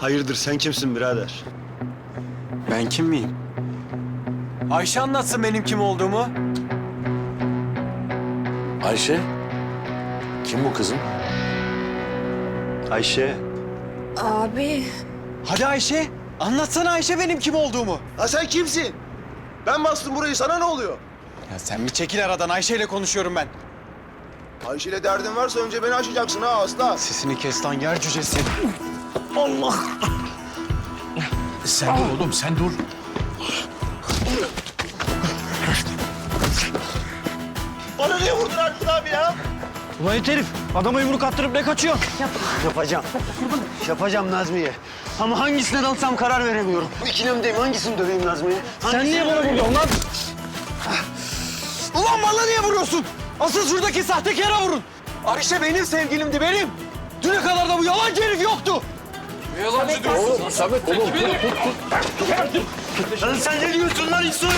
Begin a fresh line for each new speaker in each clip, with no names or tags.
Hayırdır sen kimsin birader?
Ben kim miyim? Ayşe anlatsın benim kim olduğumu.
Ayşe? Kim bu kızım?
Ayşe.
Abi.
Hadi Ayşe. Anlatsana Ayşe benim kim olduğumu.
Ha sen kimsin? Ben bastım burayı sana ne oluyor?
Ya sen bir çekil aradan Ayşe ile konuşuyorum ben.
Ayşe ile derdin varsa önce beni aşacaksın ha asla.
Sesini kes lan yer cücesi.
Sen dur oğlum sen dur.
Bana niye vurdun Erkut abi ya?
Ulan it herif. Adama yumruk attırıp ne kaçıyor? Yapacağım. Yapacağım Nazmiye. Ama hangisine dalsam karar veremiyorum. İkilemdeyim. Hangisini döveyim Nazmiye? Sen niye bana vuruyorsun lan?
Ulan bana niye vuruyorsun? Asıl şuradaki sahtekara vurun. Ayşe benim sevgilimdi benim. Düne kadar da bu yalancı herif yoktu.
Lan sen ne diyorsun lan İso'yu?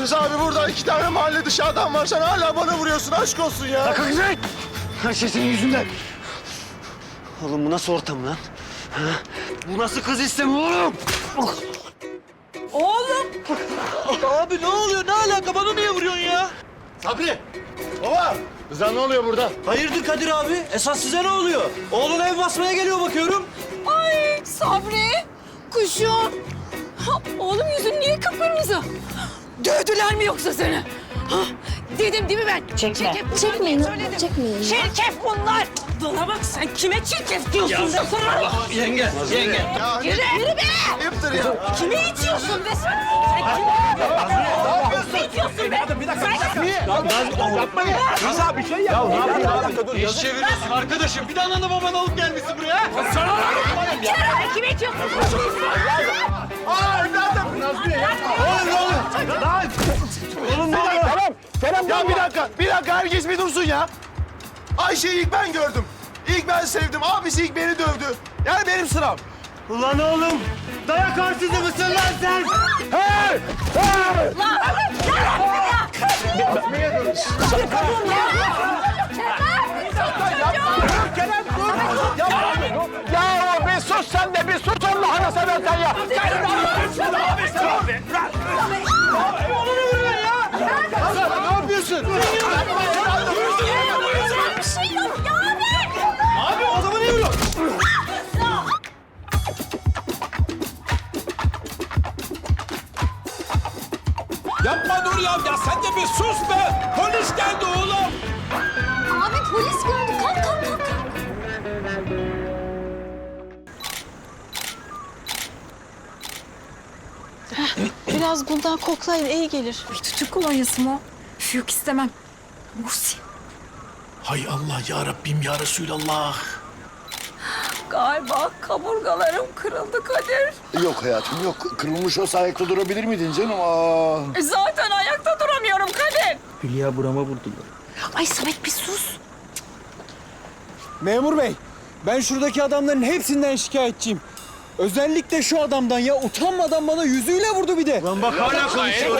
Rıza abi burada iki tane mahalle dışı adam var. Sen hala bana vuruyorsun. Aşk olsun ya.
Kalk güzel. Her şey senin yüzünden. Oğlum bu nasıl ortam lan? Ha? Bu nasıl kız istemi oğlum?
Abi ne oluyor? Ne alaka? Bana niye vuruyorsun ya?
Sabri. Baba. Rıza ne oluyor burada?
Hayırdır Kadir abi? Esas size ne oluyor? Oğlun ev basmaya geliyor bakıyorum.
Ay Sabri. Kuşum. Ha, Oğlum yüzün niye kıpkırmızı? Dövdüler mi yoksa seni? Ha, dedim değil mi ben? Çekme.
Çekmeyin, çekmeyin.
Çirkef bunlar. Bana bak sen kime çirkef diyorsun be sana?
Yenge, yenge.
Ya
Yürü, yürü be!
ayıptır ya.
Kime itiyorsun be sen? Sen kime? Kime itiyorsun be? Bir dakika,
İş çeviriyorsun arkadaşım. Bir de ananı babanı alıp gelmişsin buraya.
Sen kime itiyorsun?
Ya bir dakika, bir dakika herkes bir dursun ya. Ayşe'yi ilk ben gördüm. İlk ben sevdim. Abisi ilk beni dövdü. Yani benim sıram.
Ulan oğlum. Dayak arsızı mısın lan sen? Hey!
Ya bir sus sen de bir sus Allah'ını seversen ya. Ne yapıyorsun?
Yapma dur ya. Ya sen de bir sus be. Polis geldi oğlum.
Abi polis gördü. Kalk kalk kalk. kalk.
Biraz bundan koklayın iyi gelir.
Tütü kolonyası mı? o? Üf, Yok istemem. Muhsin.
Hay Allah ya Rabbim ya Resulallah.
Galiba kaburgalarım kırıldı Kadir.
Yok hayatım yok. Kırılmış olsa ayakta durabilir miydin canım? Aa.
E, Zaten ayakta duramıyorum Kadir.
Hülya burama vurdular.
Ay Samet bir sus.
Memur bey, ben şuradaki adamların hepsinden şikayetçiyim. Özellikle şu adamdan ya utanmadan bana yüzüyle vurdu bir de.
Lan bak hala konuşuyor.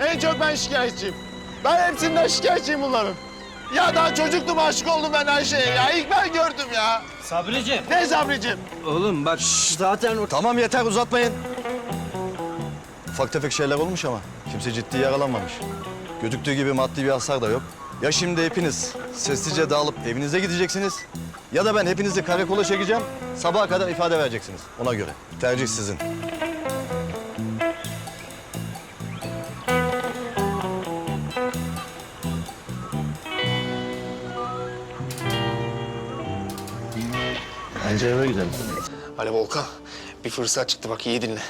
En çok ben şikayetçiyim. Ben hepsinden şikayetçiyim bunların. Ya daha çocuktum aşık oldum ben Ayşe'ye ya. İlk ben gördüm ya.
Sabriciğim.
Ne Sabri'cim?
Oğlum bak zaten
Tamam yeter uzatmayın. Ufak tefek şeyler olmuş ama kimse ciddi yaralanmamış. Gözüktüğü gibi maddi bir hasar da yok. Ya şimdi hepiniz sessizce dağılıp evinize gideceksiniz ya da ben hepinizi karakola çekeceğim. Sabaha kadar ifade vereceksiniz ona göre. Tercih sizin.
Bence eve gidelim.
Ali Volkan, bir fırsat çıktı bak iyi dinle.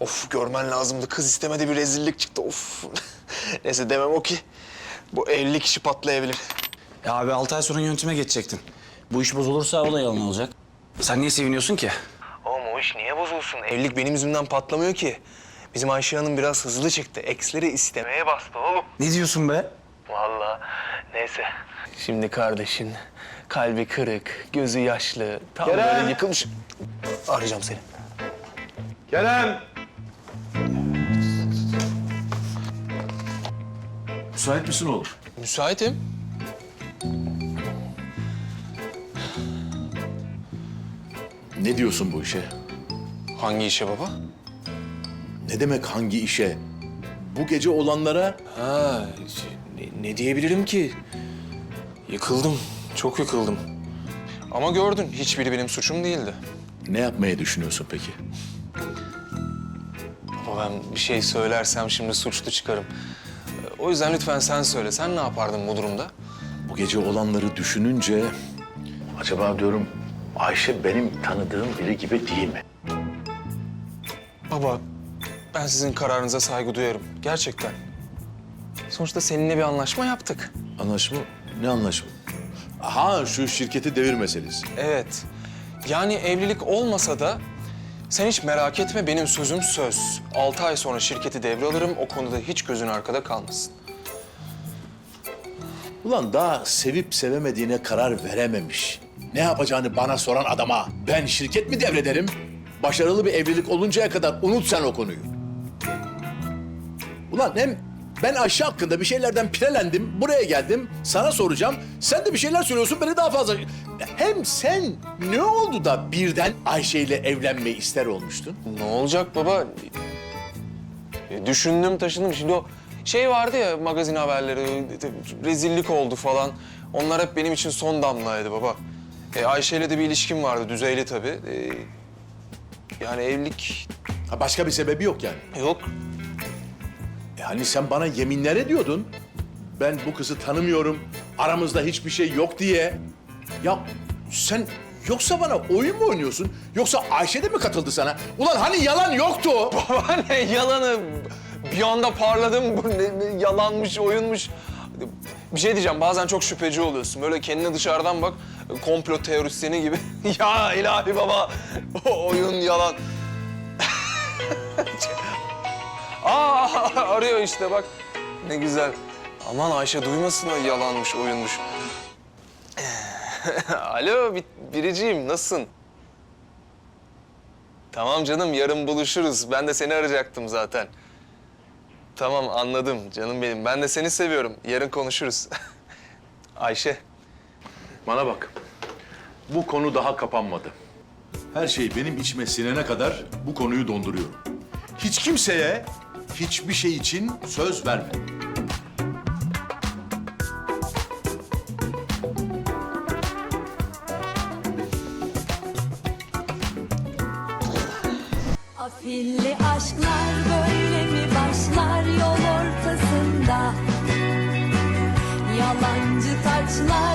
Of görmen lazımdı. Kız istemedi bir rezillik çıktı. Of. Neyse demem o ki. Bu evlilik işi patlayabilir.
Ya abi altı ay sonra yönetime geçecektin. Bu iş bozulursa o da yalan olacak. Sen niye seviniyorsun ki?
Oğlum o iş niye bozulsun? Evlilik benim yüzümden patlamıyor ki. Bizim Ayşe Hanım biraz hızlı çıktı. Eksleri istemeye bastı oğlum.
Ne diyorsun be?
Vallahi neyse. Şimdi kardeşin Kalbi kırık, gözü yaşlı, tam Kerem! böyle yıkılmış. Arayacağım seni.
Kerem!
Müsait misin oğlum?
Müsaitim.
Ne diyorsun bu işe?
Hangi işe baba?
Ne demek hangi işe? Bu gece olanlara
Ha, ne, ne diyebilirim ki? Yıkıldım çok yıkıldım. Ama gördün, hiçbiri benim suçum değildi.
ne yapmaya düşünüyorsun peki?
Baba ben bir şey söylersem şimdi suçlu çıkarım. O yüzden lütfen sen söyle. Sen ne yapardın bu durumda?
Bu gece olanları düşününce... Acaba diyorum Ayşe benim tanıdığım biri gibi değil mi?
Baba, ben sizin kararınıza saygı duyarım. Gerçekten. Sonuçta seninle bir anlaşma yaptık.
Anlaşma? Ne anlaşma? Aha şu şirketi devir meselesi.
Evet. Yani evlilik olmasa da sen hiç merak etme benim sözüm söz. Altı ay sonra şirketi devralırım. O konuda hiç gözün arkada kalmasın.
Ulan daha sevip sevemediğine karar verememiş. Ne yapacağını bana soran adama ben şirket mi devrederim? Başarılı bir evlilik oluncaya kadar unut sen o konuyu. Ulan hem ben Ayşe hakkında bir şeylerden pirelendim, buraya geldim, sana soracağım. Sen de bir şeyler söylüyorsun, beni daha fazla... Hem sen ne oldu da birden Ayşe ile evlenmeyi ister olmuştun?
Ne olacak baba? E, Düşündüm taşındım. Şimdi o şey vardı ya magazin haberleri, rezillik oldu falan. Onlar hep benim için son damlaydı baba. E, Ayşe'yle de bir ilişkim vardı, düzeyli tabii. E, yani evlilik
Ha, başka bir sebebi yok yani.
yok.
Yani sen bana yeminler ediyordun. Ben bu kızı tanımıyorum, aramızda hiçbir şey yok diye. Ya sen yoksa bana oyun mu oynuyorsun? Yoksa Ayşe de mi katıldı sana? Ulan hani yalan yoktu?
Baba ne yalanı? Bir anda parladım. Bu ne, ne yalanmış, oyunmuş. Bir şey diyeceğim. Bazen çok şüpheci oluyorsun. Böyle kendine dışarıdan bak. Komplo teorisyeni gibi. ya ilahi baba. O oyun yalan. Aa arıyor işte bak. Ne güzel. Aman Ayşe duymasın o yalanmış, oyunmuş. Alo bir, biriciğim nasılsın? Tamam canım yarın buluşuruz. Ben de seni arayacaktım zaten. Tamam anladım canım benim. Ben de seni seviyorum. Yarın konuşuruz. Ayşe.
Bana bak. Bu konu daha kapanmadı. Her şey benim içime sinene kadar bu konuyu donduruyorum. Hiç kimseye hiçbir şey için söz verme.
Afilli aşklar böyle mi başlar yol ortasında? Yalancı taçlar